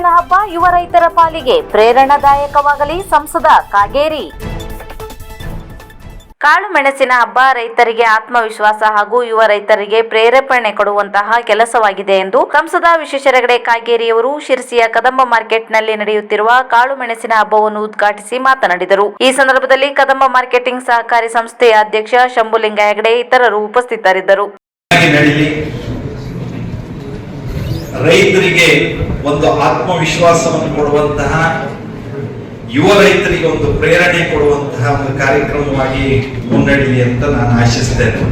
ಮೆಣಸಿನ ಹಬ್ಬ ಯುವ ರೈತರ ಪಾಲಿಗೆ ಪ್ರೇರಣಾದಾಯಕವಾಗಲಿ ಸಂಸದ ಕಾಗೇರಿ. ಕಾಳು ಮೆಣಸಿನ ಹಬ್ಬ ರೈತರಿಗೆ ಆತ್ಮವಿಶ್ವಾಸ ಹಾಗೂ ಯುವ ರೈತರಿಗೆ ಪ್ರೇರೇಪಣೆ ಕೊಡುವಂತಹ ಕೆಲಸವಾಗಿದೆ ಎಂದು ಸಂಸದ ವಿಶ್ವೇಶ್ವರಗಡೆ ಕಾಗೇರಿಯವರು ಶಿರಸಿಯ ಕದಂಬ ಮಾರ್ಕೆಟ್ನಲ್ಲಿ ನಡೆಯುತ್ತಿರುವ ಕಾಳು ಮೆಣಸಿನ ಹಬ್ಬವನ್ನು ಉದ್ಘಾಟಿಸಿ ಮಾತನಾಡಿದರು. ಈ ಸಂದರ್ಭದಲ್ಲಿ ಕದಂಬ ಮಾರ್ಕೆಟಿಂಗ್ ಸಹಕಾರಿ ಸಂಸ್ಥೆಯ ಅಧ್ಯಕ್ಷ ಶಂಭುಲಿಂಗ ಹೆಗಡೆ ಇತರರು ಉಪಸ್ಥಿತರಿದ್ದರು. ರೈತರಿಗೆ ಒಂದು ಆತ್ಮವಿಶ್ವಾಸವನ್ನು ಕೊಡುವಂತಹ, ಯುವ ರೈತರಿಗೆ ಒಂದು ಪ್ರೇರಣೆ ಕೊಡುವಂತಹ ಒಂದು ಕಾರ್ಯಕ್ರಮವಾಗಿ ಮುನ್ನಡೆಯಲಿ ಅಂತ ನಾನು ಆಶಿಸ್ತೇನೆ.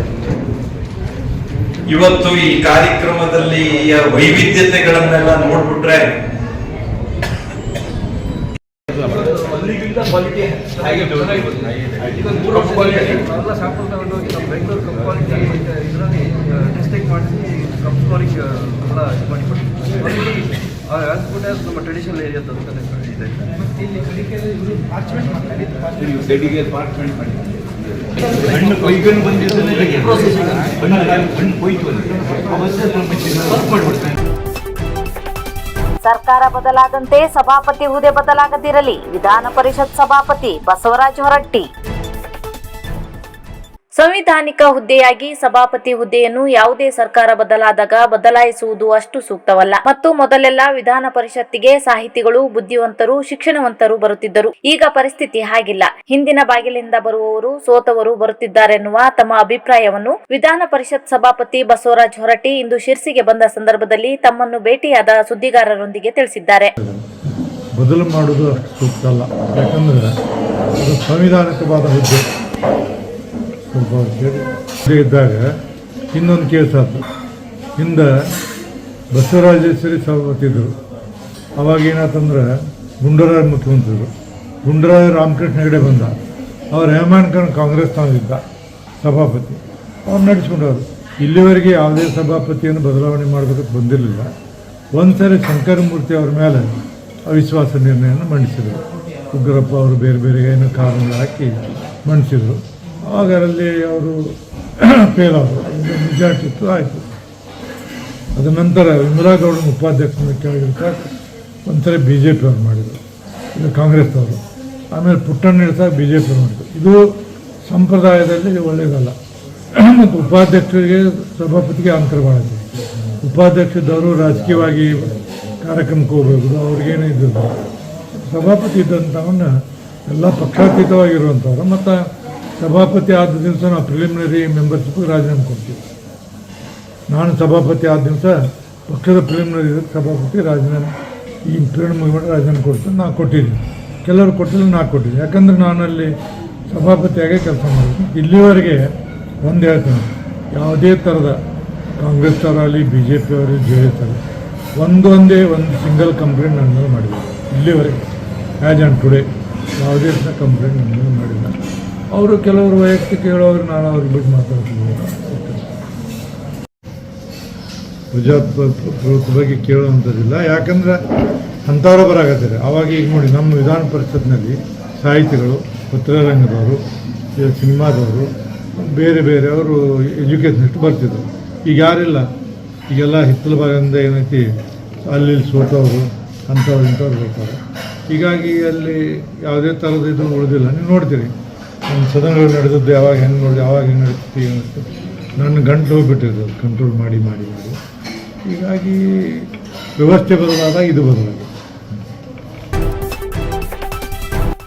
ಇವತ್ತು ಈ ಕಾರ್ಯಕ್ರಮದಲ್ಲಿ ವೈವಿಧ್ಯತೆಗಳನ್ನೆಲ್ಲ ನೋಡ್ಬಿಟ್ರೆ ಹಾಗೆ ಈಗ ಮೂರು ವರ್ಷದಲ್ಲಿ ಎಲ್ಲ ಸ್ಯಾಂಪಲ್ ತಗೊಂಡೋಗಿ ನಮ್ಮ ಬೆಂಗಳೂರು ಕಪ್ ಕ್ವಾಲಿಟಿ ಇದರಲ್ಲಿ ಟೆಸ್ಟಿಂಗ್ ಮಾಡಿಸಿ ಕಪ್ ಸ್ಕೋರಿಂಗ್ ಎಲ್ಲ ಇದು ಆಲ್ರೆಡಿ ಆಸ್ ಗುಡ್ ಆಸ್ ನಮ್ಮ ಟ್ರೆಡಿಷನಲ್ ಏರಿಯಾ ತಂತಾನೆ ಇದೆ. ಹಣ್ಣು ಕೊಯ್ಕೊಂಡು ಹಣ್ಣು ಕೊಯ್ತು ಅಲ್ಲಿ. ಅವಸ್ಥೆ ಸ್ವಲ್ಪ ವರ್ಕ್ ಮಾಡ್ಬಿಡ್ತಾನೆ ಸರ್ಕಾರ ಬದಲಾದಂತೆ ಸಭಾಪತಿ ಹುದ್ದೆ ಬದಲಾಗದಿರಲಿ. ವಿಧಾನ ಪರಿಷತ್ ಸಭಾಪತಿ ಬಸವರಾಜ ಹೊರಟ್ಟಿ. ಸಂವಿಧಾನಿಕ ಹುದ್ದೆಯಾಗಿ ಸಭಾಪತಿ ಹುದ್ದೆಯನ್ನು ಯಾವುದೇ ಸರ್ಕಾರ ಬದಲಾದಾಗ ಬದಲಾಯಿಸುವುದು ಅಷ್ಟು ಸೂಕ್ತವಲ್ಲ. ಮತ್ತು ಮೊದಲೆಲ್ಲ ವಿಧಾನ ಪರಿಷತ್ತಿಗೆ ಸಾಹಿತಿಗಳು, ಬುದ್ಧಿವಂತರು, ಶಿಕ್ಷಣವಂತರು ಬರುತ್ತಿದ್ದರು. ಈಗ ಪರಿಸ್ಥಿತಿ ಹಾಗಿಲ್ಲ. ಹಿಂದಿನ ಬಾಗಿಲಿಂದ ಬರುವವರು ಸೋತವರು ಬರುತ್ತಿದ್ದಾರೆನ್ನುವ ತಮ್ಮ ಅಭಿಪ್ರಾಯವನ್ನು ವಿಧಾನ ಪರಿಷತ್ ಸಭಾಪತಿ ಬಸವರಾಜ್ ಹೊರಟಿ ಇಂದು ಶಿರ್ಸಿಗೆ ಬಂದ ಸಂದರ್ಭದಲ್ಲಿ ತಮ್ಮನ್ನು ಭೇಟಿಯಾದ ಸುದ್ದಿಗಾರರೊಂದಿಗೆ ತಿಳಿಸಿದ್ದಾರೆ. ಬದಲು ಮಾಡುವುದು ಅಷ್ಟು ಸೂಕ್ತ ಅಲ್ಲ. ಯಾಕಂದ್ರೆ ಸಂವಿಧಾನಿಕವಾದ ಹುದ್ದೆ. ಇದ್ದಾಗ ಇನ್ನೊಂದು ಕೇಸ್ ಆಯಿತು ಹಿಂದೆ ಬಸವರಾಜೇಶ್ವರಿ ಸಭಾಪತಿ ಇದ್ದರು ಅವಾಗ ಏನಾಯ್ತಂದ್ರೆ ಗುಂಡರಾಯ ಮುಖ್ಯಮಂತ್ರಿಗಳು ಗುಂಡರಾಯ ರಾಮಕೃಷ್ಣ ಹೆಗಡೆ ಬಂದ. ಅವ್ರು ಹೇಮಾನ್ ಖಾನ್ ಕಾಂಗ್ರೆಸ್ ತಾನಿದ್ದ ಸಭಾಪತಿ. ಅವ್ರು ನಡೆಸ್ಕೊಂಡವ್ರು. ಇಲ್ಲಿವರೆಗೆ ಯಾವುದೇ ಸಭಾಪತಿಯನ್ನು ಬದಲಾವಣೆ ಮಾಡಬೇಕಂತ ಬಂದಿರಲಿಲ್ಲ. ಒಂದು ಶಂಕರಮೂರ್ತಿ ಅವ್ರ ಮೇಲೆ ಅವಿಶ್ವಾಸ ನಿರ್ಣಯವನ್ನು ಮಂಡಿಸಿದರು. ಉಗ್ರಪ್ಪ ಅವರು ಬೇರೆ ಬೇರೆ ಏನು ಕಾರಣಗಳು ಹಾಕಿ ಮಂಡಿಸಿದರು. ಅದರಲ್ಲಿ ಅವರು ಫೇಲ್ ಆದರು. ಮೆಜಾರಿಟಿ ಇತ್ತು ಆಯಿತು. ಅದ ನಂತರ ಇಂದಿರಾ ಗೌಡನ ಉಪಾಧ್ಯಕ್ಷನ ಕೆಳಗಿರ್ತಾ ಒಂಥರ ಬಿ ಜೆ ಪಿಯವ್ರು ಮಾಡಿದರು ಇದು ಕಾಂಗ್ರೆಸ್ನವರು ಆಮೇಲೆ ಪುಟ್ಟಣ್ಣ ಸಹ ಬಿ ಜೆ ಪಿ ಮಾಡಿದರು. ಇದು ಸಂಪ್ರದಾಯದಲ್ಲಿ ಒಳ್ಳೆಯದಲ್ಲ ಮತ್ತು ಉಪಾಧ್ಯಕ್ಷರಿಗೆ, ಸಭಾಪತಿಗೆ ಅಂತರ ಮಾಡಿದೆ ಉಪಾಧ್ಯಕ್ಷದವರು ರಾಜಕೀಯವಾಗಿ ಕಾರ್ಯಕ್ರಮಕ್ಕೆ ಹೋಗಬೇಕು, ಅವ್ರಿಗೇನೇ ಇದ್ದಿಲ್ಲ ಸಭಾಪತಿ ಇದ್ದಂಥವನ್ನ ಎಲ್ಲ ಪಕ್ಷಾತೀತವಾಗಿರುವಂಥವ್ರು. ಮತ್ತು ಸಭಾಪತಿ ಆದ ದಿವಸ ನಾವು ಪ್ರಿಲಿಮಿನರಿ ಮೆಂಬರ್ಶಿಪ್ಗೆ ರಾಜೀನಾಮೆ ಕೊಡ್ತೀವಿ ನಾನು ಸಭಾಪತಿ ಆದ ದಿವಸ ಪಕ್ಷದ ಪ್ರಿಲಿಮಿನರಿ ಸಭಾಪತಿ ರಾಜೀನಾಮೆ, ಈ ಮುಗಿಬಿಟ್ಟು ರಾಜೀನಾಮೆ ಕೊಡ್ತೀನಿ ನಾನು ಕೊಟ್ಟಿದ್ದೀನಿ. ಕೆಲವರು ಕೊಟ್ಟಿಲ್ಲ ನಾನು ಕೊಟ್ಟಿದ್ದೀನಿ. ಯಾಕಂದ್ರೆ ನಾನು ಅಲ್ಲಿ ಸಭಾಪತಿಯಾಗೇ ಕೆಲಸ ಮಾಡಿದ್ದೀನಿ ಇಲ್ಲಿವರೆಗೆ ಒಂದು ಹೇಳ್ತೀನಿ. ಯಾವುದೇ ಥರದ ಕಾಂಗ್ರೆಸ್ ಅವರಾಗಲಿ ಬಿ ಜೆ ಪಿ ಅವರಲ್ಲಿ ಜೆ ಎಸ್ ಆಗಲಿ ಒಂದೊಂದೇ ಒಂದು ಸಿಂಗಲ್ ಕಂಪ್ಲೇಂಟ್ ನನ್ನ ಮೇಲೆ ಇಲ್ಲಿವರೆಗೆ ಆ್ಯಸ್ ಆ್ಯಂಡ್ ಟುಡೇ ಯಾವುದೇ ಥರ ಕಂಪ್ಲೇಂಟ್ ನನ್ನ ಮಾಡಿಲ್ಲ. ಅವರು ಕೆಲವರು ವೈಯಕ್ತಿಕ ಹೇಳೋರು, ನಾನು ಅವ್ರಿಗೆ ಬಿಟ್ಟು ಮಾತಾಡ್ತೀನಿ. ಪ್ರಜಾಪ್ರಭುತ್ವ ಬಗ್ಗೆ ಕೇಳುವಂಥದ್ದಿಲ್ಲ. ಯಾಕಂದ್ರೆ ಅಂಥವ್ರ ಬರಾಕತ್ತಾರೆ. ಅವಾಗ ಈಗ ನೋಡಿ, ನಮ್ಮ ವಿಧಾನ ಪರಿಷತ್ನಲ್ಲಿ ಸಾಹಿತಿಗಳು, ಪತ್ರರಂಗದವರು ಸಿನಿಮಾದವರು, ಬೇರೆ ಬೇರೆ ಅವರು ಎಜುಕೇಷನಿಸ್ಟ್ ಬರ್ತಿದ್ರು. ಈಗ ಯಾರಿಲ್ಲ. ಈಗೆಲ್ಲ ಹಿತ್ತಲ ಭಾಗದಿಂದ ಏನೈತಿ, ಅಲ್ಲಿ ಸೋತವರು, ಅಂಥವ್ರು ಇಂಥವ್ರು ಬರ್ತಾರೆ. ಹೀಗಾಗಿ ಅಲ್ಲಿ ಯಾವುದೇ ಥರದ ಇದು ಉಳಿದಿಲ್ಲ. ನೀವು ನೋಡ್ತೀರಿ. ಸದನಗಳು ನಡೆದದ್ದು ಯಾವಾಗ ಹೆಂಗೆ ನೋಡಿ ಯಾವಾಗ ಹೆಂಗೆ ನಡೀತಿ ಅನ್ನಿಸ್ತು ನನ್ನ ಗಂಟು ಹೋಗ್ಬಿಟ್ಟಿರೋದು ಕಂಟ್ರೋಲ್ ಮಾಡಿ ಮಾಡಿ ಮಾಡಿ. ಹೀಗಾಗಿ ವ್ಯವಸ್ಥೆ ಬದಲಾದಾಗ ಇದು ಬದಲಾಗಿದೆ.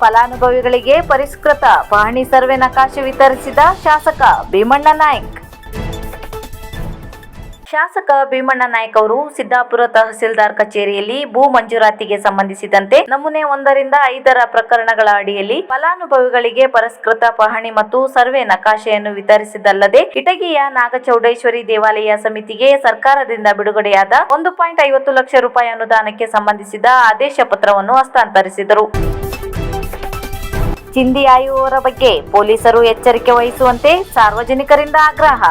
ಫಲಾನುಭವಿಗಳಿಗೆ ಪರಿಷ್ಕೃತ ಪಹಣಿ ಸರ್ವೆ ನಕಾಶೆ ವಿತರಿಸಿದ ಶಾಸಕ ಭೀಮಣ್ಣ ನಾಯ್ಕ್. ಶಾಸಕ ಭೀಮಣ್ಣ ನಾಯ್ಕ ಅವರು ಸಿದ್ದಾಪುರ ತಹಸೀಲ್ದಾರ್ ಕಚೇರಿಯಲ್ಲಿ ಭೂ ಮಂಜೂರಾತಿಗೆ ಸಂಬಂಧಿಸಿದಂತೆ ನಮೂನೆ ಒಂದರಿಂದ ಐದರ ಪ್ರಕರಣಗಳ ಅಡಿಯಲ್ಲಿ ಫಲಾನುಭವಿಗಳಿಗೆ ಪರಸ್ಕೃತ ಪಹಣಿ ಮತ್ತು ಸರ್ವೆ ನಕಾಶೆಯನ್ನು ವಿತರಿಸಿದಲ್ಲದೆ ಇಟಗಿಯ ನಾಗಚೌಡೇಶ್ವರಿ ದೇವಾಲಯ ಸಮಿತಿಗೆ ಸರ್ಕಾರದಿಂದ ಬಿಡುಗಡೆಯಾದ ಒಂದು ಪಾಯಿಂಟ್ ಐವತ್ತು ಲಕ್ಷ ರೂಪಾಯಿ ಅನುದಾನಕ್ಕೆ ಸಂಬಂಧಿಸಿದ ಆದೇಶ ಪತ್ರವನ್ನು ಹಸ್ತಾಂತರಿಸಿದರು. ಚಿಂದಿ ಆಯುವವರ ಬಗ್ಗೆ ಪೊಲೀಸರು ಎಚ್ಚರಿಕೆ ವಹಿಸುವಂತೆ ಸಾರ್ವಜನಿಕರಿಂದ ಆಗ್ರಹ.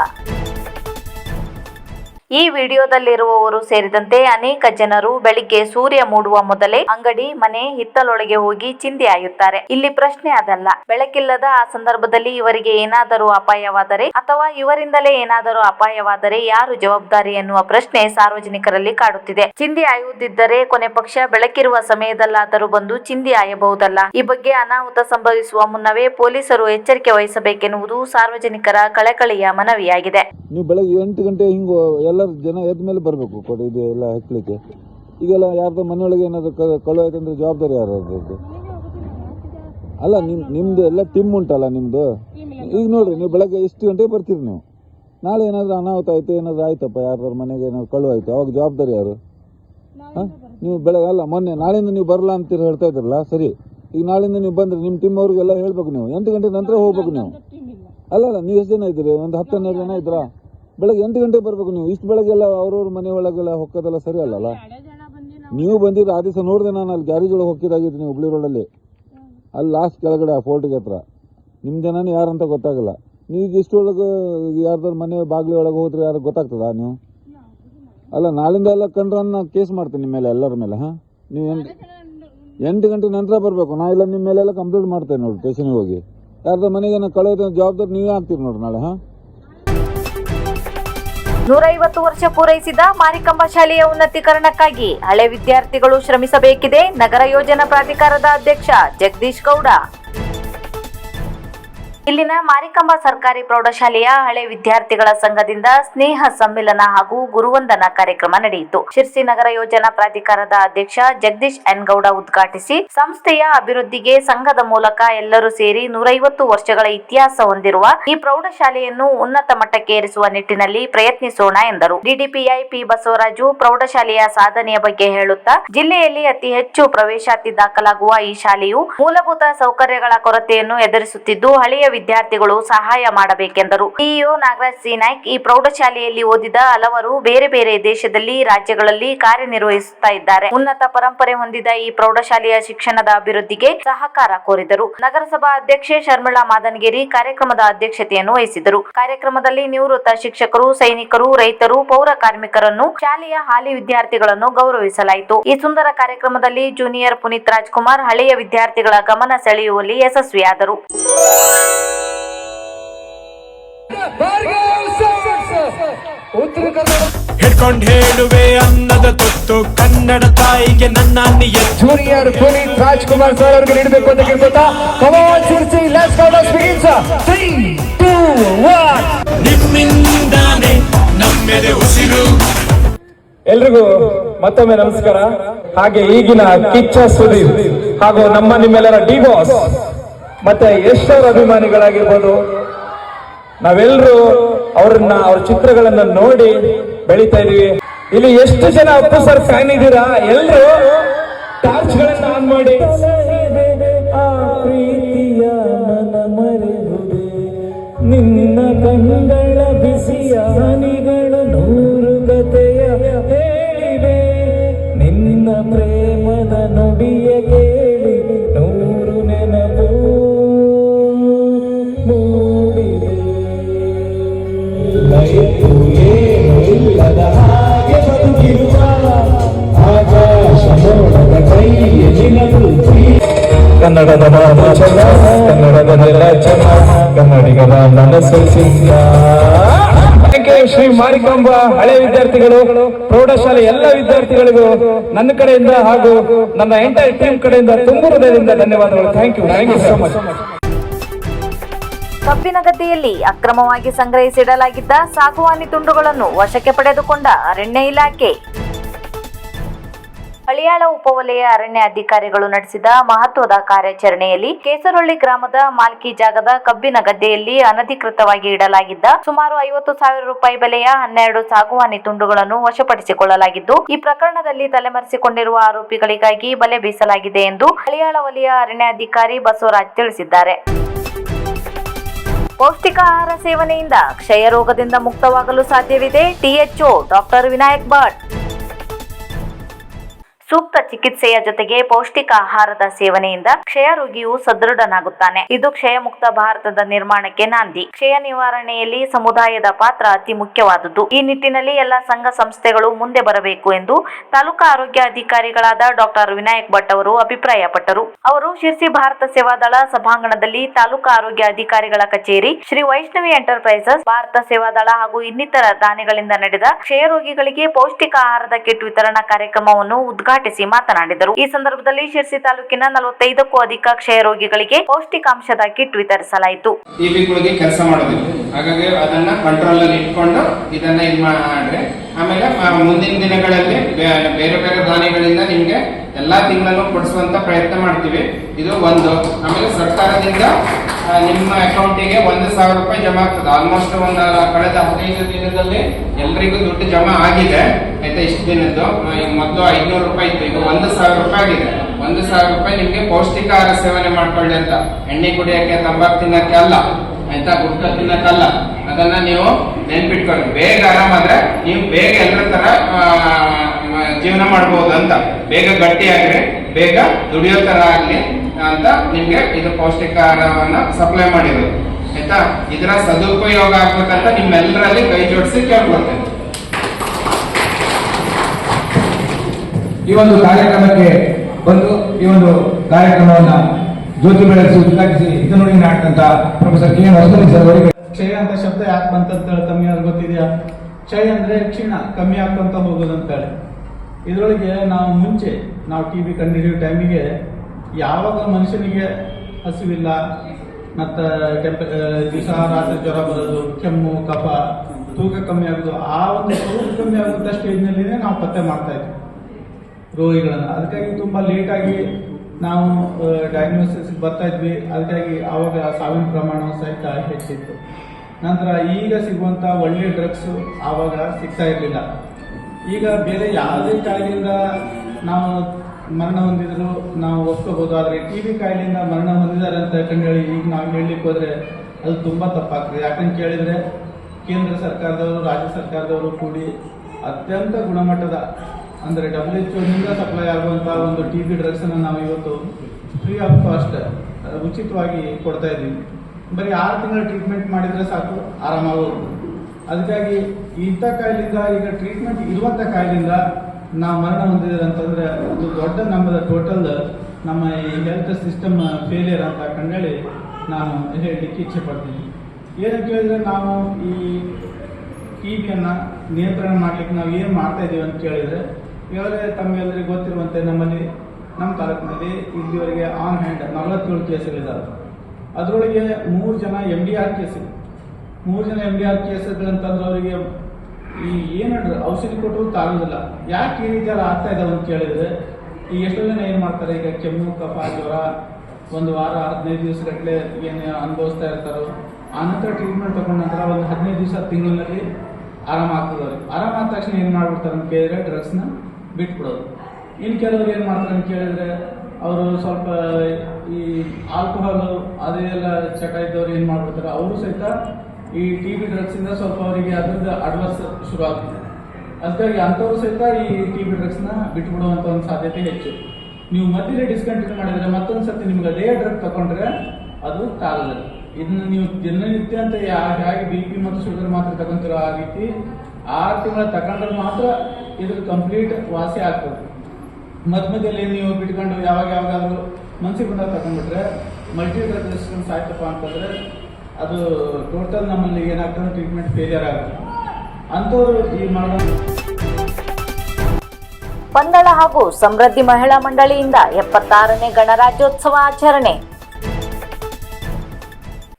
ಈ ವಿಡಿಯೋದಲ್ಲಿರುವವರು ಸೇರಿದಂತೆ ಅನೇಕ ಜನರು ಬೆಳಿಗ್ಗೆ ಸೂರ್ಯ ಮೂಡುವ ಮೊದಲೇ ಅಂಗಡಿ, ಮನೆ, ಹಿತ್ತಲೊಳಗೆ ಹೋಗಿ ಚಿಂದಿ ಆಯುತ್ತಾರೆ. ಇಲ್ಲಿ ಪ್ರಶ್ನೆ ಅದಲ್ಲ. ಬೆಳಕಿಲ್ಲದ ಆ ಸಂದರ್ಭದಲ್ಲಿ ಇವರಿಗೆ ಏನಾದರೂ ಅಪಾಯವಾದರೆ ಅಥವಾ ಇವರಿಂದಲೇ ಏನಾದರೂ ಅಪಾಯವಾದರೆ ಯಾರು ಜವಾಬ್ದಾರಿ ಎನ್ನುವ ಪ್ರಶ್ನೆ ಸಾರ್ವಜನಿಕರಲ್ಲಿ ಕಾಡುತ್ತಿದೆ. ಚಿಂದಿ ಆಯುವುದಿದ್ದರೆ ಕೊನೆ ಪಕ್ಷ ಬೆಳಕಿರುವ ಸಮಯದಲ್ಲಾದರೂ ಬಂದು ಚಿಂದಿ ಆಯಬಹುದಲ್ಲ. ಈ ಬಗ್ಗೆ ಅನಾಹುತ ಸಂಭವಿಸುವ ಮುನ್ನವೇ ಪೊಲೀಸರು ಎಚ್ಚರಿಕೆ ವಹಿಸಬೇಕೆನ್ನುವುದು ಸಾರ್ವಜನಿಕರ ಕಳಕಳಿಯ ಮನವಿಯಾಗಿದೆ. ನೀವು ಬೆಳಗ್ಗೆ ಎಂಟು ಗಂಟೆ ಹಿಂಗೆ ಎಲ್ಲರೂ ಜನ ಎದ್ದ ಮೇಲೆ ಬರಬೇಕು ಕೊಡಿ, ಇದು ಎಲ್ಲ ಹಾಕ್ಲಿಕ್ಕೆ. ಈಗೆಲ್ಲ ಯಾರ್ದೋ ಮನೆಯೊಳಗೆ ಏನಾದರೂ ಕಳು ಆಯ್ತು ಅಂದ್ರೆ ಜವಾಬ್ದಾರಿ ಯಾರು ಅಲ್ಲ ನಿಮ್ಮ ನಿಮ್ಮದು ಎಲ್ಲ ಟಿಮ್ ಉಂಟಲ್ಲ ನಿಮ್ಮದು ಈಗ ನೋಡಿರಿ, ನೀವು ಬೆಳಗ್ಗೆ ಎಷ್ಟು ಗಂಟೆಗೆ ಬರ್ತೀರಿ ನೀವು? ನಾಳೆ ಏನಾದರೂ ಅನಾಹುತ ಆಯಿತು, ಏನಾದರೂ ಆಯ್ತಪ್ಪ ಯಾರ್ದಾರ ಮನೆಗೆ ಏನಾದ್ರು ಕಳು ಆಯ್ತು ಅವಾಗ ಜವಾಬ್ದಾರಿ ಯಾರು? ಹಾಂ? ನೀವು ಬೆಳಗ್ಗೆ ಅಲ್ಲ, ಮೊನ್ನೆ, ನಾಳೆಯಿಂದ ನೀವು ಬರಲ್ಲ ಅಂತೀರಿ ಹೇಳ್ತಾ ಇದ್ರಲ್ಲ, ಸರಿ. ಈಗ ನಾಳೆಯಿಂದ ನೀವು ಬಂದರೆ ನಿಮ್ಮ ಟೀಮ್ ಅವ್ರಿಗೆಲ್ಲ ಹೇಳ್ಬೇಕು ನೀವು. ಎಂಟು ಗಂಟೆ ನಂತರ ಹೋಗ್ಬೇಕು ನೀವು. ಅಲ್ಲ ಅಲ್ಲ, ನೀವು ಎಷ್ಟು ಜನ ಇದ್ದೀರಿ? ಒಂದು ಹತ್ತು ಹನ್ನೆರಡು ಜನ ಇದ್ರಾ ಬೆಳಗ್ಗೆ ಎಂಟು ಗಂಟೆಗೆ ಬರ್ಬೇಕು ನೀವು. ಇಷ್ಟು ಬೆಳಗ್ಗೆಲ್ಲ ಅವ್ರವ್ರ ಮನೆ ಒಳಗೆಲ್ಲ ಹೊಕ್ಕದೆಲ್ಲ ಸರಿ ಅಲ್ಲಲ್ಲ? ನೀವು ಬಂದಿದ್ದು ಆ ದಿವಸ ನೋಡಿದೆ ನಾನು ಅಲ್ಲಿ ಗ್ಯಾರೇಜ್ ಒಳಗೆ ಹೊಕ್ಕಿದಾಗಿದ್ದು ನೀವು ಹುಬ್ಳಿ ರೋಡಲ್ಲಿ ಅಲ್ಲಿ. ಲಾಸ್ಟ್ ಕೆಳಗಡೆ ಆ ಫೋರ್ಟಿಗೆ ಹತ್ರ. ನಿಮ್ಮ ಜನನೇ ಯಾರಂತ ಗೊತ್ತಾಗಲ್ಲ. ನೀವು ಇಷ್ಟೊಳಗೆ ಯಾರ್ದಾರು ಮನೆ ಬಾಗಿಲು ಒಳಗೆ ಹೋದ್ರೆ ಯಾರು ಗೊತ್ತಾಗ್ತದಾ ನೀವು? ಅಲ್ಲ, ನಾಳಿಂದ ಎಲ್ಲ ಕಂಡ್ರೆ ನಾನು ಕೇಸ್ ಮಾಡ್ತೀನಿ ನಿಮ್ಮ ಮೇಲೆ, ಎಲ್ಲರ ಮೇಲೆ, ಹಾಂ? ನೀವು ಎಂಟು ಎಂಟು ಗಂಟೆ ನಂತರ ಬರಬೇಕು. ನಾ ಇಲ್ಲ ನಿಮ್ಮ ಮೇಲೆಲ್ಲ ಕಂಪ್ಲೇಂಟ್ ಮಾಡ್ತೇನೆ ನೋಡಿ ಸ್ಟೇಷನ್ಗೆ ಹೋಗಿ. ಯಾರ್ದಾರು ಮನೆಗೆ ಏನೋ ಕಳೆಯೋದು ಜವಾಬ್ದಾರಿ ನೀವೇ ಆಗ್ತೀರಿ ನೋಡಿ ನಾಳೆ, ಹಾಂ? ನೂರೈವತ್ತು ವರ್ಷ ಪೂರೈಸಿದ ಮಾರಿಕಂಬ ಶಾಲೆಯ ಉನ್ನತೀಕರಣಕ್ಕಾಗಿ ಹಳೆ ವಿದ್ಯಾರ್ಥಿಗಳು ಶ್ರಮಿಸಬೇಕಿದೆ. ನಗರ ಯೋಜನಾ ಪ್ರಾಧಿಕಾರದ ಅಧ್ಯಕ್ಷ ಜಗದೀಶ್ ಗೌಡ. ಇಲ್ಲಿನ ಮಾರಿಕಂಬ ಸರ್ಕಾರಿ ಪ್ರೌಢಶಾಲೆಯ ಹಳೆ ವಿದ್ಯಾರ್ಥಿಗಳ ಸಂಘದಿಂದ ಸ್ನೇಹ ಸಮ್ಮಿಲನ ಹಾಗೂ ಗುರುವಂದನಾ ಕಾರ್ಯಕ್ರಮ ನಡೆಯಿತು. ಶಿರ್ಸಿ ನಗರ ಯೋಜನಾ ಪ್ರಾಧಿಕಾರದ ಅಧ್ಯಕ್ಷ ಜಗದೀಶ್ ಎನ್ ಗೌಡ ಉದ್ಘಾಟಿಸಿ ಸಂಸ್ಥೆಯ ಅಭಿವೃದ್ಧಿಗೆ ಸಂಘದ ಮೂಲಕ ಎಲ್ಲರೂ ಸೇರಿ ನೂರೈವತ್ತು ವರ್ಷಗಳ ಇತಿಹಾಸ ಹೊಂದಿರುವ ಈ ಪ್ರೌಢಶಾಲೆಯನ್ನು ಉನ್ನತ ಮಟ್ಟಕ್ಕೆ ಏರಿಸುವ ನಿಟ್ಟಿನಲ್ಲಿ ಪ್ರಯತ್ನಿಸೋಣ ಎಂದರು. ಡಿಡಿಪಿಐ ಪಿ ಬಸವರಾಜು ಪ್ರೌಢಶಾಲೆಯ ಸಾಧನೆಯ ಬಗ್ಗೆ ಹೇಳುತ್ತಾ, ಜಿಲ್ಲೆಯಲ್ಲಿ ಅತಿ ಹೆಚ್ಚು ಪ್ರವೇಶಾತಿ ದಾಖಲಾಗುವ ಈ ಶಾಲೆಯು ಮೂಲಭೂತ ಸೌಕರ್ಯಗಳ ಕೊರತೆಯನ್ನು ಎದುರಿಸುತ್ತಿದ್ದು, ಹಳೆಯ ವಿದ್ಯಾರ್ಥಿಗಳು ಸಹಾಯ ಮಾಡಬೇಕೆಂದರು. CEO Nagaraj C. ನಾಯ್ಕ್ ಈ ಪ್ರೌಢಶಾಲೆಯಲ್ಲಿ ಓದಿದ ಹಲವರು ಬೇರೆ ಬೇರೆ ದೇಶದಲ್ಲಿ, ರಾಜ್ಯಗಳಲ್ಲಿ ಕಾರ್ಯನಿರ್ವಹಿಸುತ್ತಾ ಇದ್ದಾರೆ. ಉನ್ನತ ಪರಂಪರೆ ಹೊಂದಿದ ಈ ಪ್ರೌಢಶಾಲೆಯ ಶಿಕ್ಷಣದ ಅಭಿವೃದ್ಧಿಗೆ ಸಹಕಾರ ಕೋರಿದರು. ನಗರಸಭಾ ಅಧ್ಯಕ್ಷೆ ಶರ್ಮಿಳಾ ಮಾದನಗಿರಿ ಕಾರ್ಯಕ್ರಮದ ಅಧ್ಯಕ್ಷತೆಯನ್ನು ವಹಿಸಿದರು. ಕಾರ್ಯಕ್ರಮದಲ್ಲಿ ನಿವೃತ್ತ ಶಿಕ್ಷಕರು, ಸೈನಿಕರು, ರೈತರು, ಪೌರ ಕಾರ್ಮಿಕರನ್ನು, ಶಾಲೆಯ ಹಾಲಿ ವಿದ್ಯಾರ್ಥಿಗಳನ್ನು ಗೌರವಿಸಲಾಯಿತು. ಈ ಸುಂದರ ಕಾರ್ಯಕ್ರಮದಲ್ಲಿ ಜೂನಿಯರ್ ಪುನೀತ್ ರಾಜ್ಕುಮಾರ್, ಹಳೆಯ ವಿದ್ಯಾರ್ಥಿಗಳ ಗಮನ ಸೆಳೆಯುವಲ್ಲಿ ಯಶಸ್ವಿಯಾದರು. ಹಿಡ್ಕೊಂಡ್ ಹೇಳುವೆ ಅನ್ನದ ತುತ್ತು ಕನ್ನಡ ತಾಯಿಗೆ ನನ್ನ ನಿಯ ಜೂನಿಯರ್ ಪುನೀತ್ ರಾಜ್ಕುಮಾರ್ ಸರ್ ಅವರಿಗೆ ನೀಡಬೇಕು ಅಂತ ಕೇಳ್ಕೊತಾ. Come on Sirsi let's go the speeds 3 2 1 ನಿಮ್ಮಿಂದಾನೆ ನಮ್ಮೆದೆ ಉಸಿರು. ಎಲ್ರಿಗೂ ಮತ್ತೊಮ್ಮೆ ನಮಸ್ಕಾರ. ಹಾಗೆ ಈಗಿನ ಕಿಚ್ಚ ಸುದೀಪ್ ಹಾಗೂ ನಮ್ಮ ನಿಮ್ಮೆಲ್ಲರ ಡಿ ಬಾಸ್ ಮತ್ತೆ ಎಷ್ಟರ ಅಭಿಮಾನಿಗಳಾಗಿರ್ಬೋದು ನಾವೆಲ್ಲರೂ ಅವ್ರನ್ನ, ಅವ್ರ ಚಿತ್ರಗಳನ್ನ ನೋಡಿ ಬೆಳಿತಾ ಇದೀವಿ. ಇಲ್ಲಿ ಎಷ್ಟು ಜನ ಅಪ್ಪು ಸರ್ ಫ್ಯಾನ್ ಇದ್ದೀರಾ? ಎಲ್ಲರೂ ಟಾರ್ಚ್ ಗಳನ್ನ ಆನ್ ಮಾಡಿ. ನಿನ್ನ ಕಂಗಳ ಬಿಸಿಯ ಕನ್ನಡದ ಚಲ ಕನ್ನಡದ ನೆಲ ಚಲ ಕನ್ನಡಿಗರ ಮನಸ್ಸು ಶ್ರೀ ಮಾರಿಕಾಂಬ ಹಳೆ ವಿದ್ಯಾರ್ಥಿಗಳು, ಪ್ರೌಢಶಾಲೆ ಎಲ್ಲ ವಿದ್ಯಾರ್ಥಿಗಳಿಗೂ ನನ್ನ ಕಡೆಯಿಂದ ಹಾಗೂ ನನ್ನ ಎಂಟೈರ್ ಟೀಮ್ ಕಡೆಯಿಂದ ತುಂಬ ಹೃದಯದಿಂದ ಧನ್ಯವಾದಗಳು. Thank you thank you so much ಕಬ್ಬಿನ ಗದ್ದೆಯಲ್ಲಿ ಅಕ್ರಮವಾಗಿ ಸಂಗ್ರಹಿಸಿಡಲಾಗಿದ್ದ ಸಾಗುವಾನಿ ತುಂಡುಗಳನ್ನು ವಶಕ್ಕೆ ಪಡೆದುಕೊಂಡ ಅರಣ್ಯ ಇಲಾಖೆ. ಹಳಿಯಾಳ ಉಪವಲಯ ಅರಣ್ಯ ಅಧಿಕಾರಿಗಳು ನಡೆಸಿದ ಮಹತ್ವದ ಕಾರ್ಯಾಚರಣೆಯಲ್ಲಿ ಕೇಸರಹಳ್ಳಿ ಗ್ರಾಮದ ಮಾಲ್ಕಿ ಜಾಗದ ಕಬ್ಬಿನ ಗದ್ದೆಯಲ್ಲಿ ಅನಧಿಕೃತವಾಗಿ ಇಡಲಾಗಿದ್ದ ಸುಮಾರು ಐವತ್ತು ಸಾವಿರ ರೂಪಾಯಿ ಬೆಲೆಯ ಹನ್ನೆರಡು ಸಾಗುವಾನಿ ತುಂಡುಗಳನ್ನು ವಶಪಡಿಸಿಕೊಳ್ಳಲಾಗಿದ್ದು, ಈ ಪ್ರಕರಣದಲ್ಲಿ ತಲೆಮರೆಸಿಕೊಂಡಿರುವ ಆರೋಪಿಗಳಿಗಾಗಿ ಬಲೆ ಬೀಸಲಾಗಿದೆ ಎಂದು ಹಳಿಯಾಳ ವಲಯ ಅರಣ್ಯಾಧಿಕಾರಿ ಬಸವರಾಜ್ ತಿಳಿಸಿದ್ದಾರೆ. ಪೌಷ್ಟಿಕ ಆಹಾರ ಸೇವನೆಯಿಂದ ಕ್ಷಯ ರೋಗದಿಂದ ಮುಕ್ತವಾಗಲು ಸಾಧ್ಯವಿದೆ. THO doctor Vinayak Bhat. ಸೂಕ್ತ ಚಿಕಿತ್ಸೆಯ ಜೊತೆಗೆ ಪೌಷ್ಟಿಕ ಆಹಾರದ ಸೇವನೆಯಿಂದ ಕ್ಷಯ ರೋಗಿಯು ಸದೃಢನಾಗುತ್ತಾನೆ. ಇದು ಕ್ಷಯ ಮುಕ್ತ ಭಾರತದ ನಿರ್ಮಾಣಕ್ಕೆ ನಾಂದಿ. ಕ್ಷಯ ನಿವಾರಣೆಯಲ್ಲಿ ಸಮುದಾಯದ ಪಾತ್ರ ಅತಿ ಮುಖ್ಯವಾದುದು ಈ ನಿಟ್ಟಿನಲ್ಲಿ ಎಲ್ಲ ಸಂಘ ಸಂಸ್ಥೆಗಳು ಮುಂದೆ ಬರಬೇಕು ಎಂದು ತಾಲೂಕಾ ಆರೋಗ್ಯ ಅಧಿಕಾರಿಗಳಾದ ಡಾಕ್ಟರ್ ವಿನಾಯಕ್ ಭಟ್ ಅವರು ಅಭಿಪ್ರಾಯಪಟ್ಟರು. ಅವರು ಶಿರ್ಸಿ ಭಾರತ ಸೇವಾದಳ ಸಭಾಂಗಣದಲ್ಲಿ ತಾಲೂಕಾ ಆರೋಗ್ಯ ಅಧಿಕಾರಿಗಳ ಕಚೇರಿ, ಶ್ರೀ ವೈಷ್ಣವಿ ಎಂಟರ್ಪ್ರೈಸಸ್, ಭಾರತ ಸೇವಾದಳ ಹಾಗೂ ಇನ್ನಿತರ ದಾನಿಗಳಿಂದ ನಡೆದ ಕ್ಷಯ ರೋಗಿಗಳಿಗೆ ಪೌಷ್ಟಿಕ ಆಹಾರದ ಕಿಟ್ ವಿತರಣಾ ಕಾರ್ಯಕ್ರಮವನ್ನು ಉದ್ಘಾಟಿಸಿ ಮಾತನಾಡಿದರು. ಈ ಸಂದರ್ಭದಲ್ಲಿ ಶಿರ್ಸಿ ತಾಲೂಕಿನ ನಲವತ್ತೈದಕ್ಕೂ ಅಧಿಕ ಕ್ಷಯ ರೋಗಿಗಳಿಗೆ ಪೌಷ್ಟಿಕಾಂಶದ ಕಿಟ್ ವಿತರಿಸಲಾಯಿತು. ಕೆಲಸ ಹಾಗಾಗಿ ಅದನ್ನ ಕಂಟ್ರೋಲ್ ಅಲ್ಲಿ ಇಟ್ಕೊಂಡು ಇದನ್ನ ಇದು ಮಾಡ್ರೆ, ಆಮೇಲೆ ಮುಂದಿನ ದಿನಗಳಲ್ಲಿ ಬೇರೆ ಬೇರೆ ದಾನಿಗಳಿಂದ ನಿಮಗೆ ಎಲ್ಲಾ ತಿಂಗಳಲ್ಲೂ ಕೊಡಿಸುವಂತ ಪ್ರಯತ್ನ ಮಾಡ್ತೀವಿ. ಇದು ಒಂದು. ಆಮೇಲೆ ಸರ್ಕಾರದಿಂದ ನಿಮ್ಮ ಅಕೌಂಟಿಗೆ ಒಂದು ಸಾವಿರ ರೂಪಾಯಿ ಜಮಾ ಆಗ್ತದೆ. ಆಲ್ಮೋಸ್ಟ್ ಒಂದು ಕಳೆದ ಹದಿನೈದು ದಿನದಲ್ಲಿ ಎಲ್ರಿಗೂ ದುಡ್ಡು ಜಮಾ ಆಗಿದೆ. ಆಯ್ತಾ, ಇಷ್ಟು ದಿನದ್ದು? ಮೊದಲು ಐದ್ನೂರು ರೂಪಾಯಿ ಇತ್ತು. ಈಗ ಒಂದು ಸಾವಿರ ರೂಪಾಯಿ ಆಗಿದೆ. ಒಂದು ಸಾವಿರ ರೂಪಾಯಿ ನಿಮಗೆ ಪೌಷ್ಟಿಕ ಆಹಾರ ಸೇವನೆ ಮಾಡ್ಕೊಳ್ಳಿ ಅಂತ. ಎಣ್ಣೆ ಕುಡಿಯೋಕ್ಕೆ, ತಂಬಾಕು ತಿನ್ನಕ್ಕೆ ಅಲ್ಲ. ಆಯ್ತಾ, ಗುಟ್ಕ ತಿನ್ನಕ್ಕಲ್ಲ ಅದನ್ನ ನೀವು ನೆನ್ಪಿಟ್ಕೊಳ್ಳಿ. ಬೇಗ ಆರಾಮಾದ್ರೆ ನೀವು ಬೇಗ ಎಲ್ಲರ ತರ ಜೀವನ ಮಾಡ್ಬೋದು ಅಂತ. ಬೇಗ ಗಟ್ಟಿಯಾಗ್ರಿ. ಬೇಗ ದುಡಿಯೋ ತರ ಆಗ್ಲಿ ಅಂತ ನಿಮ್ಗೆ ಇದು ಪೌಷ್ಟಿಕ ಆಹಾರವನ್ನ ಸಪ್ಲೈ ಮಾಡಿದ್ರು ಆಯ್ತಾ? ಇದರ ಸದುಪಯೋಗ ಆಗ್ಬೇಕಂತ ನಿಮ್ಮೆಲ್ಲರಲ್ಲಿ ಕೈ ಜೋಡಿಸಿ ಕೇಳ್ಕೊಳ್ತೇನೆ. ಈ ಒಂದು ಕಾರ್ಯಕ್ರಮಕ್ಕೆ ಬಂದು ಈ ಒಂದು ಕಾರ್ಯಕ್ರಮವನ್ನ ಜ್ಯೋತಿ ಬೆಳೆಸಿ ಉದ್ಘಾಟಿಸಿ ಇದನ್ನು ನಾಟಕಂತ ಪ್ರೊಫೆಸರ್ ಕೆ ಎನ್ ಸರ್ ಅವರಿಗೆ. ಕ್ಷಯ ಅಂತ ಶಬ್ದ ಯಾಕೆ ಬಂತಂತ ಹೇಳಿ ತಮಗೆ ಗೊತ್ತಿದೆಯಾ? ಕ್ಷಯ ಅಂದ್ರೆ ಕ್ಷೀಣ ಕಮ್ಮಿ ಆಗ್ಕೊಂತ ಹೋಗೋದಂತ ಅಂತ ಹೇಳಿ. ಇದರೊಳಗೆ ನಾವು ಮುಂಚೆ, ನಾವು ಟಿ ವಿ ಕಂಡಿಡಿಯೋ ಟೈಮಿಗೆ ಯಾವಾಗ ಮನುಷ್ಯನಿಗೆ ಹಸಿವಿಲ್ಲ, ಮತ್ತು ಟೆಂಪ ದಿವಸ, ರಾತ್ರಿ ಜ್ವರ ಬರೋದು, ಕೆಮ್ಮು, ಕಫ, ತೂಕ ಕಮ್ಮಿ ಆಗೋದು, ಆ ಒಂದು ತೂಕ ಕಮ್ಮಿ ಆಗುವಂಥ ಸ್ಟೇಜ್ನಲ್ಲಿನೇ ನಾವು ಪತ್ತೆ ಮಾಡ್ತಾ ಇದ್ವಿ ರೋಗಿಗಳನ್ನು. ಅದಕ್ಕಾಗಿ ತುಂಬ ಲೇಟಾಗಿ ನಾವು ಡಯಾಗ್ನೋಸಿಸ್ ಬರ್ತಾ ಇದ್ವಿ. ಅದಕ್ಕಾಗಿ ಆವಾಗ ಸಾವಿನ ಪ್ರಮಾಣ ಸಹಿತ ಹೆಚ್ಚಿತ್ತು. ನಂತರ ಈಗ ಸಿಗುವಂಥ ಒಳ್ಳೆಯ ಡ್ರಗ್ಸು ಆವಾಗ ಸಿಗ್ತಾ ಇರಲಿಲ್ಲ. ಈಗ ಬೇರೆ ಯಾವುದೇ ಕಾಯಿಲೆಯಿಂದ ನಾವು ಮರಣ ಹೊಂದಿದ್ರು ನಾವು ಒಪ್ಕೋಬಹುದು ಆದರೆ ಟಿ ಬಿ ಕಾಯಿಲೆಯಿಂದ ಮರಣ ಹೊಂದಿದ್ದಾರೆ ಅಂತ ಕಂಡುಹೇಳಿ ಈಗ ನಾವು ಹೇಳಲಿಕ್ಕೆ ಹೋದ್ರೆ ಅದು ತುಂಬಾ ತಪ್ಪಾಗ್ತದೆ. ಯಾಕಂತ ಕೇಳಿದ್ರೆ ಕೇಂದ್ರ ಸರ್ಕಾರದವರು, ರಾಜ್ಯ ಸರ್ಕಾರದವರು ಕೂಡಿ ಅತ್ಯಂತ ಗುಣಮಟ್ಟದ ಅಂದರೆ ಡಬ್ಲ್ಯೂ ಎಚ್ ಸಪ್ಲೈ ಆಗುವಂಥ ಒಂದು ಟಿ ಬಿ ಡ್ರಗ್ಸನ್ನು ನಾವು ಇವತ್ತು ಫ್ರೀ ಆಫ್ ಕಾಸ್ಟ್ ಉಚಿತವಾಗಿ ಕೊಡ್ತಾ ಇದ್ದೀವಿ. ಬರೀ ಆರು ತಿಂಗಳ ಟ್ರೀಟ್ಮೆಂಟ್ ಮಾಡಿದರೆ ಸಾಕು ಆರಾಮಾಗೋದು ಅದಕ್ಕಾಗಿ ಇಂಥ ಕಾಯಿಲಿಂದ ಈಗ ಟ್ರೀಟ್ಮೆಂಟ್ ಇರುವಂಥ ಕಾಯಿಲಿಂದ ನಾವು ಮರಣ ಹೊಂದಿದ್ದೀರ ಅಂತಂದ್ರೆ ಒಂದು ದೊಡ್ಡ ನಮ್ಮದ ಟೋಟಲ್ ನಮ್ಮ ಈ ಹೆಲ್ತ್ ಸಿಸ್ಟಮ್ ಫೇಲಿಯರ್ ಅಂತ ಕಂಡೇಳಿ ನಾನು ಹೇಳಲಿಕ್ಕೆ ಇಚ್ಛೆ ಪಡ್ತೀನಿ. ಏನಂತ ಹೇಳಿದ್ರೆ ನಾವು ಈ ಟಿ ನಿಯಂತ್ರಣ ಮಾಡ್ಲಿಕ್ಕೆ ನಾವು ಏನು ಮಾಡ್ತಾ ಇದ್ದೀವಿ ಅಂತ ಕೇಳಿದ್ರೆ ಇವರೇ ತಮಗೆಲ್ಲರಿಗೆ ಗೊತ್ತಿರುವಂತೆ ನಮ್ಮಲ್ಲಿ, ನಮ್ಮ ತಾಲೂಕಿನಲ್ಲಿ ಇಲ್ಲಿವರೆಗೆ ಆನ್ ಹ್ಯಾಂಡ್ ನಲವತ್ತೇಳು ಕೇಸ್ಗಳಿದ್ದಾರೆ ಅದರೊಳಗೆ ಮೂರು ಜನ ಎಂ ಡಿ ಆರ್ ಕೇಸ್ ಮೂರು ಜನ ಎಂ ಡಿ ಆರ್ ಕೇಸ್ಗಳಂತಂದ್ರೆ ಅವರಿಗೆ ಈ ಏನು ಔಷಧಿ ಕೊಟ್ಟರು ತಾಗೋದಿಲ್ಲ. ಯಾಕೆ ಈ ರೀತಿ ಎಲ್ಲ ಆಗ್ತಾ ಇದಾವೆ ಅಂತ ಕೇಳಿದ್ರೆ, ಈ ಎಷ್ಟೋ ಜನ ಏನು ಮಾಡ್ತಾರೆ, ಈಗ ಕೆಮ್ಮು, ಕಫ, ಜ್ವರ, ಒಂದು ವಾರ, ಹದಿನೈದು ದಿವಸಗಟ್ಟಲೆ ಏನು ಅನುಭವಿಸ್ತಾ ಇರ್ತಾರೋ ಆನಂತರ ಟ್ರೀಟ್ಮೆಂಟ್ ತಗೊಂಡ ನಂತರ ಒಂದು ಹದಿನೈದು ದಿವಸ ತಿಂಗಳಲ್ಲಿ ಆರಾಮ ಆಗ್ತದೆ ಅವ್ರಿಗೆ. ಆರಾಮ ಆದ ತಕ್ಷಣ ಏನು ಮಾಡ್ಬಿಡ್ತಾರೆ ಅಂತ ಕೇಳಿದ್ರೆ ಡ್ರಗ್ಸ್ನ ಬಿಟ್ಬಿಡೋದು. ಇನ್ನು ಕೆಲವ್ರು ಏನು ಮಾಡ್ತಾರೆ ಅಂತ ಕೇಳಿದ್ರೆ, ಅವರು ಸ್ವಲ್ಪ ಈ ಆಲ್ಕೋಹಾಲ್ ಎಲ್ಲ ಚಟ ಇದ್ದವ್ರು ಏನು ಮಾಡ್ಬಿಡ್ತಾರೆ, ಅವರು ಸಹಿತ ಈ ಟಿ ಬಿ ಡ್ರಗ್ಸಿಂದ ಸ್ವಲ್ಪ ಅವರಿಗೆ ಅದ್ರದ್ದು ಅಡ್ವಾನ್ಸ್ ಶುರು ಆಗ್ತದೆ ಅದಕ್ಕಾಗಿ ಅಂಥವ್ರು ಸಹಿತ ಈ ಟಿ ಬಿ ಡ್ರಗ್ಸ್ನ ಬಿಟ್ಬಿಡುವಂಥ ಒಂದು ಸಾಧ್ಯತೆ ಹೆಚ್ಚು. ನೀವು ಮಧ್ಯದಲ್ಲಿ ಡಿಸ್ಕಂಟಿನ್ಯೂ ಮಾಡಿದ್ರೆ ಮತ್ತೊಂದು ಸರ್ತಿ ನಿಮ್ಗೆ ಅದೇ ಡ್ರಗ್ ತಗೊಂಡ್ರೆ ಅದು ತಾಗಲ್ಲ ಇದನ್ನ ನೀವು ದಿನನಿತ್ಯ ಅಂತ ಹೇಗೆ ಬಿ ಪಿ ಮತ್ತು ಶುಗರ್ ಮಾತ್ರ ತಗೊಂತಿರೋ ಆ ರೀತಿ ಆರು ತಿಂಗಳ ತಗೊಂಡ್ರೆ ಮಾತ್ರ ಇದ್ರ ಕಂಪ್ಲೀಟ್ ವಾಸಿ ಆಗ್ತದೆ ಮಧ್ಯ ಮಧ್ಯದಲ್ಲಿ ನೀವು ಬಿಟ್ಕೊಂಡು ಯಾವಾಗ ಯಾವಾಗಾದ್ರೂ ಮನ್ಸಿಗೆ ಬಂದಾಗ ತಗೊಂಡ್ಬಿಟ್ರೆ ಮಲ್ಟಿ ಡ್ರಗ್ ರೆಸಿಸ್ಟೆನ್ಸ್ ಆಯ್ತಪ್ಪ ಅಂತಂದ್ರೆ ಅದು ಟೋಟಲ್ ನಮ್ಮಲ್ಲಿ ಏನಾಗ್ತದೆ ಟ್ರೀಟ್ಮೆಂಟ್ ಫೇಲಿಯರ್ ಆಗುತ್ತೆ. ಅಂಥವ್ರು ಈ ಮಾಡೋ ಪಂದಳ ಹಾಗೂ ಸಮೃದ್ಧಿ ಮಹಿಳಾ ಮಂಡಳಿಯಿಂದ ಎಪ್ಪತ್ತಾರನೇ ಗಣರಾಜ್ಯೋತ್ಸವ ಆಚರಣೆ.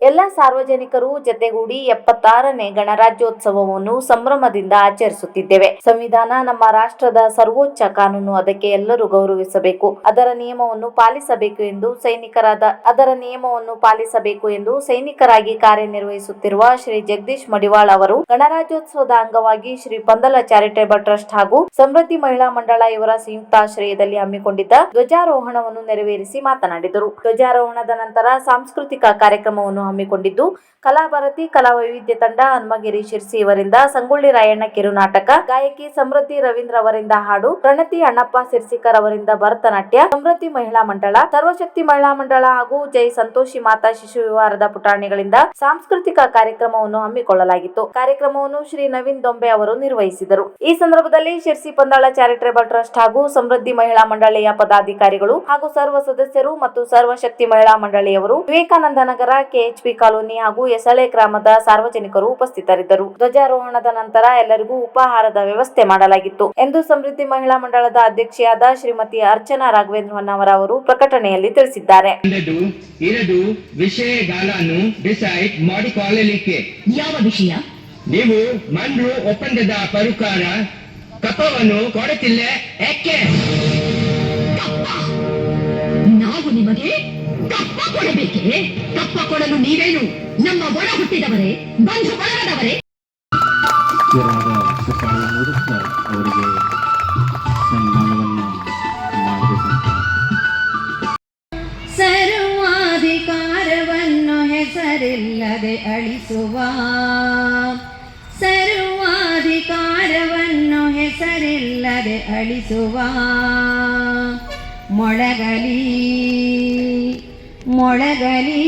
ಎಲ್ಲ ಸಾರ್ವಜನಿಕರು ಜತೆಗೂಡಿ ಎಪ್ಪತ್ತಾರನೇ ಗಣರಾಜ್ಯೋತ್ಸವವನ್ನು ಸಂಭ್ರಮದಿಂದ ಆಚರಿಸುತ್ತಿದ್ದೇವೆ. ಸಂವಿಧಾನ ನಮ್ಮ ರಾಷ್ಟ್ರದ ಸರ್ವೋಚ್ಚ ಕಾನೂನು, ಅದಕ್ಕೆ ಎಲ್ಲರೂ ಗೌರವಿಸಬೇಕು. ಅದರ ನಿಯಮವನ್ನು ಪಾಲಿಸಬೇಕು ಎಂದು ಸೈನಿಕರಾದ, ಅದರ ನಿಯಮವನ್ನು ಪಾಲಿಸಬೇಕು ಎಂದು ಸೈನಿಕರಾಗಿ ಕಾರ್ಯನಿರ್ವಹಿಸುತ್ತಿರುವ ಶ್ರೀ ಜಗದೀಶ್ ಮಡಿವಾಳ್ ಅವರು, ಗಣರಾಜ್ಯೋತ್ಸವದ ಅಂಗವಾಗಿ ಶ್ರೀ ಪಂದಲ ಚಾರಿಟೇಬಲ್ ಟ್ರಸ್ಟ್ ಹಾಗೂ ಸಮೃದ್ಧಿ ಮಹಿಳಾ ಮಂಡಳ ಇವರ ಸಂಯುಕ್ತಾಶ್ರಯದಲ್ಲಿ ಹಮ್ಮಿಕೊಂಡಿದ್ದ ಧ್ವಜಾರೋಹಣವನ್ನು ನೆರವೇರಿಸಿ ಮಾತನಾಡಿದರು. ಧ್ವಜಾರೋಹಣದ ನಂತರ ಸಾಂಸ್ಕೃತಿಕ ಕಾರ್ಯಕ್ರಮವನ್ನು ಹಮ್ಮಿಕೊಂಡಿದ್ದು. ಕಲಾಭಾರತಿ ಕಲಾ ವೈವಿಧ್ಯ ತಂಡ, ಹನುಮಗಿರಿ ಶಿರ್ಸಿ ಇವರಿಂದ, ಸಂಗೊಳ್ಳಿ ರಾಯಣ್ಣ ಕಿರು ನಾಟಕ, ಗಾಯಕಿ ಸಮೃದ್ಧಿ ರವೀಂದ್ರ ಅವರಿಂದ ಹಾಡು, ಪ್ರಣತಿ ಅಣ್ಣಪ್ಪ ಸಿರ್ಸಿಕರ್ ಅವರಿಂದ ಭರತನಾಟ್ಯ, ಸಮೃದ್ಧಿ ಮಹಿಳಾ ಮಂಡಳ, ಸರ್ವಶಕ್ತಿ ಮಹಿಳಾ ಮಂಡಳ ಹಾಗೂ ಜೈ ಸಂತೋಷಿ ಮಾತಾ ಶಿಶು ವಿವಾರದ ಪುಟಾಣಿಗಳಿಂದ ಸಾಂಸ್ಕೃತಿಕ ಕಾರ್ಯಕ್ರಮವನ್ನು ಹಮ್ಮಿಕೊಳ್ಳಲಾಗಿತ್ತು. ಕಾರ್ಯಕ್ರಮವನ್ನು ಶ್ರೀ ನವೀನ್ ದೊಂಬೆ ಅವರು ನಿರ್ವಹಿಸಿದರು. ಈ ಸಂದರ್ಭದಲ್ಲಿ ಶಿರ್ಸಿ ಪಂದಾಳ ಚಾರಿಟೇಬಲ್ ಟ್ರಸ್ಟ್ ಹಾಗೂ ಸಮೃದ್ಧಿ ಮಹಿಳಾ ಮಂಡಳಿಯ ಪದಾಧಿಕಾರಿಗಳು ಹಾಗೂ ಸರ್ವ ಸದಸ್ಯರು ಮತ್ತು ಸರ್ವಶಕ್ತಿ ಮಹಿಳಾ ಮಂಡಳಿಯವರು ವಿವೇಕಾನಂದ ನಗರ ಕೆಎಚ್ಪಿ ಕಾಲೋನಿ ಹಾಗೂ ಎಸಳೆ ಗ್ರಾಮದ ಸಾರ್ವಜನಿಕರು ಉಪಸ್ಥಿತರಿದ್ದರು. ಧ್ವಜಾರೋಹಣದ ನಂತರ ಎಲ್ಲರಿಗೂ ಉಪಾಹಾರದ ವ್ಯವಸ್ಥೆ ಮಾಡಲಾಗಿತ್ತು. ಎಂದು ಸಮೃದ್ಧಿ ಮಹಿಳಾ ಮಂಡಳದ ಅಧ್ಯಕ್ಷೆಯಾದ ಶ್ರೀಮತಿ ಅರ್ಚನಾ ರಾಘವೇಂದ್ರ ಹೊನ್ನವರ ಅವರು ಪ್ರಕಟಣೆಯಲ್ಲಿ ತಿಳಿಸಿದ್ದಾರೆ ಇರದು ವಿಷಯಗಳನ್ನು ಡಿಸೈಡ್ ಮಾಡಿಕೊಳ್ಳಲಿಕ್ಕೆ. ಯಾವ ವಿಷಯ? ನೀವು ಮಂಡ್ರು ಒಪ್ಪಂದದ ಪರುಕಾರ ಕಪ್ಪವನ್ನು ಕೊಡುತ್ತಿಲ್ಲ ಕಪ್ಪ ಕೊಡಬೇಕೆ ಕಪ್ಪ ಕೊಡಲು ನೀವೇನು? ನಮ್ಮ ಒಳ ಹುಟ್ಟಿದವರೇ ಬಂಧು ಬಳಗದವರೇ? ಅವರಿಗೆ ಸನ್ಮಾನವನ್ನು ಸರ್ವಾಧಿಕಾರವನ್ನು ಹೆಸರಿಲ್ಲದೆ ಅಳಿಸುವ. ಸರ್ವಾಧಿಕಾರವನ್ನು ಹೆಸರಿಲ್ಲದೆ ಅಳಿಸುವ. ಮೊಳಗಲಿ ಮೊಳಗಲಿ.